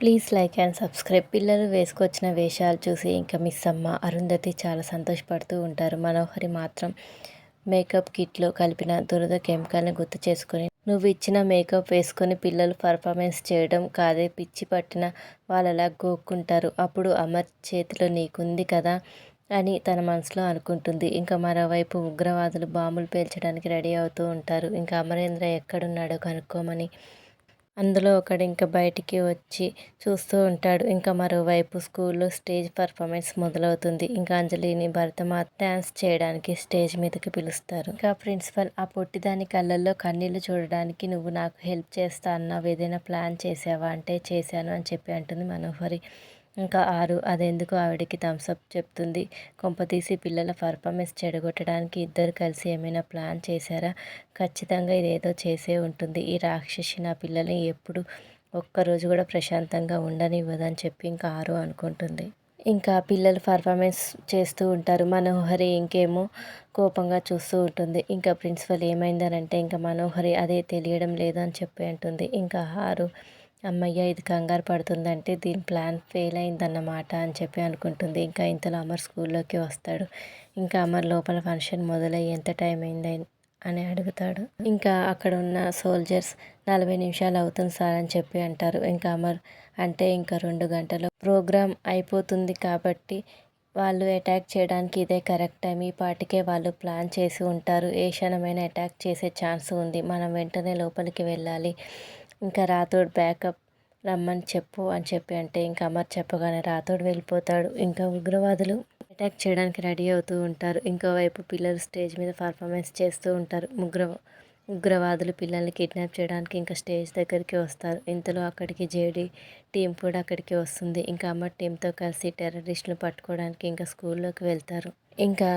Please like and subscribe. పిల్లలు వేసుకొచ్చిన వేషాలు చూసి ఇంకా మిస్ అమ్మ అరుంధతి చాలా సంతోషపడుతూ ఉంటారు. మనోహరి మాత్రం మేకప్ కిట్లో కలిపిన దురద కెమికల్ని గుర్తు చేసుకొని నువ్వు ఇచ్చిన మేకప్ వేసుకొని పిల్లలు పర్ఫార్మెన్స్ చేయడం కాదే పిచ్చి పట్టిన వాళ్ళలా గోక్కుంటారు. అప్పుడు అమర్ చేతిలో నీకుంది కదా అని తన మనసులో అనుకుంటుంది. ఇంకా మరోవైపు ఉగ్రవాదులు బాంబులు పేల్చడానికి రెడీ అవుతూ ఉంటారు. ఇంకా అమరేంద్ర ఎక్కడున్నాడో కనుక్కోమని అందులో ఒకడు ఇంకా బయటికి వచ్చి చూస్తూ ఉంటాడు. ఇంకా మరోవైపు స్కూల్లో స్టేజ్ పర్ఫార్మెన్స్ మొదలవుతుంది. ఇంకా అంజలిని భరతమాత డ్యాన్స్ చేయడానికి స్టేజ్ మీదకి పిలుస్తారు. ఇంకా ప్రిన్సిపల్ ఆ పొట్టిదాని కళ్ళల్లో కన్నీళ్ళు చూడడానికి నువ్వు నాకు హెల్ప్ చేస్తా అన్నావు. ఏదైనా ప్లాన్ చేసావా? అంటే చేశాను అని చెప్పి అంటుంది మనోహరి. ఇంకా ఆరు. అదెందుకు ఆవిడకి థమ్సప్ చెప్తుంది. కొంపతీసి పిల్లల పర్ఫార్మెన్స్ చెడగొట్టడానికి ఇద్దరు కలిసి ఏమైనా ప్లాన్ చేశారా? ఖచ్చితంగా ఇదేదో చేసే ఉంటుంది. ఈ రాక్షసి నా పిల్లల్ని ఎప్పుడు ఒక్కరోజు కూడా ప్రశాంతంగా ఉండనివ్వదని చెప్పి ఇంకా ఆరు అనుకుంటుంది. ఇంకా పిల్లలు పర్ఫార్మెన్స్ చేస్తూ ఉంటారు. మనోహరి ఇంకేమో కోపంగా చూస్తూ ఉంటుంది. ఇంకా ప్రిన్సిపల్ ఏమైందనంటే ఇంకా మనోహరి అదే తెలియడం లేదని చెప్పి అంటుంది. ఇంకా ఆరు అమ్మయ్య ఇది కంగారు పడుతుందంటే దీని ప్లాన్ ఫెయిల్ అయిందన్నమాట అని చెప్పి అనుకుంటుంది. ఇంకా ఇంతలో అమర్ స్కూల్లోకి వస్తాడు. ఇంకా అమర్ లోపల ఫంక్షన్ మొదలై ఎంత టైం అయింది అని అడుగుతాడు. ఇంకా అక్కడ ఉన్న సోల్జర్స్ నలభై నిమిషాలు అవుతుంది సార్ అని చెప్పి అంటారు. ఇంకా అమర్ అంటే ఇంకా రెండు గంటలు. ప్రోగ్రామ్ అయిపోతుంది కాబట్టి వాళ్ళు అటాక్ చేయడానికి ఇదే కరెక్ట్ టైం. ఈ పాటికే వాళ్ళు ప్లాన్ చేసి ఉంటారు. ఏ క్షణమైన అటాక్ చేసే ఛాన్స్ ఉంది. మనం వెంటనే లోపలికి వెళ్ళాలి. ఇంకా రాథోడ్ బ్యాకప్ రమ్మని చెప్పు అని చెప్పి అంటే ఇంకా అమర్ చెప్పగానే రాథోడ్ వెళ్ళిపోతాడు. ఇంకా ఉగ్రవాదులు అటాక్ చేయడానికి రెడీ అవుతూ ఉంటారు. ఇంకోవైపు పిల్లలు స్టేజ్ మీద పర్ఫార్మెన్స్ చేస్తూ ఉంటారు. ముగ్గురు ఉగ్రవాదులు పిల్లల్ని కిడ్నాప్ చేయడానికి ఇంకా స్టేజ్ దగ్గరికి వస్తారు. ఇంతలో అక్కడికి జేడీ టీం కూడా అక్కడికి వస్తుంది. ఇంకా అమ్మ టీంతో కలిసి టెర్రరిస్టులు పట్టుకోవడానికి ఇంకా స్కూల్లోకి వెళ్తారు. ఇంకా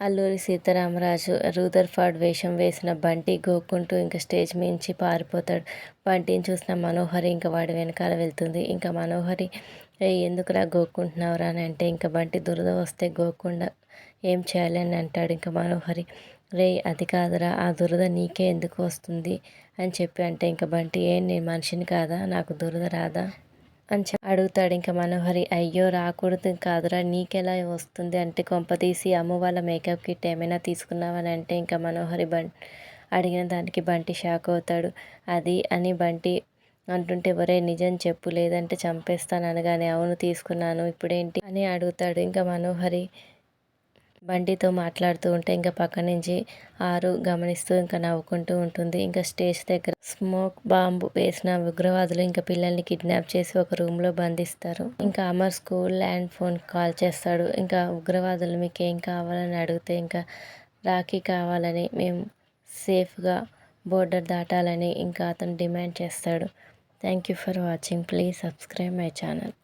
అల్లూరి సీతారామరాజు రూదర్ఫర్డ్ వేషం వేసిన బంటి గోక్కుంటూ ఇంకా స్టేజ్ మించి పారిపోతాడు. బంటిని చూసిన మనోహరి ఇంకా వాడి వెనకాల వెళ్తుంది. ఇంకా మనోహరి ఎందుకురా గోక్కుంటున్నావురా అని అంటే ఇంకా బంటి దురద వస్తే గోకుండా ఏం చేయాలని అంటాడు ఇంకా మనోహరి. రే అది కాదురా ఆ దురద నీకే ఎందుకు వస్తుంది అని చెప్పి అంటే ఇంకా బంటి ఏం నేను మనిషిని కాదా? నాకు దురద రాదా? అని అడుగుతాడు. ఇంకా మనోహరి అయ్యో రాకూడదు కాదురా నీకెలా వస్తుంది? అంటే కొంపదీసి అమ్మ వాళ్ళ మేకప్ కిట్ ఏమైనా తీసుకున్నావని అంటే ఇంకా మనోహరి బం అడిగిన దానికి బంటి షాక్ అవుతాడు. అది అని బంటి అంటుంటే ఒరే నిజం చెప్పు లేదంటే చంపేస్తాను అనగానే అవును తీసుకున్నాను ఇప్పుడేంటి? అని అడుగుతాడు. ఇంకా మనోహరి బండితో మాట్లాడుతూ ఉంటే ఇంకా పక్క నుంచి ఆరు గమనిస్తూ ఇంకా నవ్వుకుంటూ ఉంటుంది. ఇంకా స్టేజ్ దగ్గర స్మోక్ బాంబు వేసిన ఉగ్రవాదులు ఇంకా పిల్లల్ని కిడ్నాప్ చేసి ఒక రూమ్లో బంధిస్తారు. ఇంకా Amar school land phone call చేస్తాడు. ఇంకా ఉగ్రవాదులు మీకు ఏం కావాలని అడిగితే ఇంకా రాఖీ కావాలని మేము సేఫ్గా బోర్డర్ దాటాలని ఇంకా అతను డిమాండ్ చేస్తాడు. Thank you for watching. Please subscribe my channel.